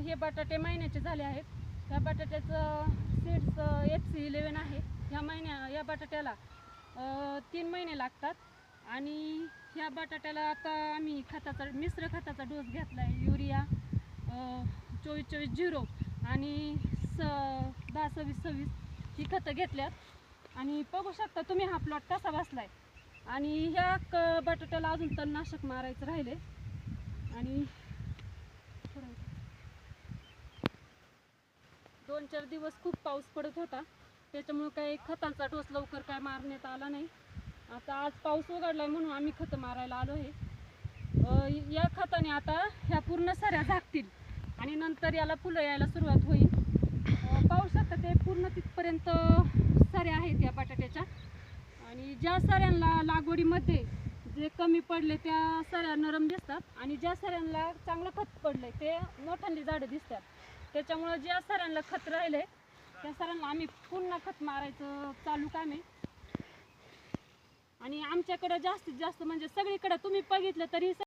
हे बटाटे महिन्याचे झाले आहेत. ह्या बटाट्याचं सीड्स एच सी इलेवन आहे. ह्या महिन्या या बटाट्याला तीन महिने लागतात. आणि ह्या बटाट्याला आता आम्ही खताचा मिश्र खताचा डोस घेतला आहे युरिया चोवीस चोवीस झिरो आणि स दहा सव्वीस सव्वीस ही खतं घेतल्यात. आणि बघू शकता तुम्ही हा प्लॉट कसा बसला आहे आणि ह्या क बटाट्याला अजून तणनाशक मारायचं राहिले आणि दोन चार दिवस खूप पाऊस पडत होता. त्याच्यामुळे काही खतांचा डोस लवकर काय मारण्यात आला नाही. आता आज पाऊस उघडला म्हणून आम्ही खतं मारायला आलो आहे. या खताने आता ह्या पूर्ण सऱ्या झाकतील आणि नंतर याला फुलं यायला सुरुवात होईल. पाऊस पाहू शकता ते पूर्ण तिथपर्यंत सऱ्या आहेत या बटाट्याच्या. आणि ज्या सऱ्यांना लागवडीमध्ये जे कमी पडले त्या सऱ्या नरम दिसतात आणि ज्या सऱ्यांना चांगलं खत पडलं ते मोठ्यांनी झाडं दिसतात. त्याच्यामुळं ज्या सरांना खत राहिले त्या सरांना आम्ही पुन्हा खत मारायचं चालू काम आहे. आणि आमच्याकडं जास्तीत जास्त म्हणजे सगळीकडे तुम्ही बघितलं तरी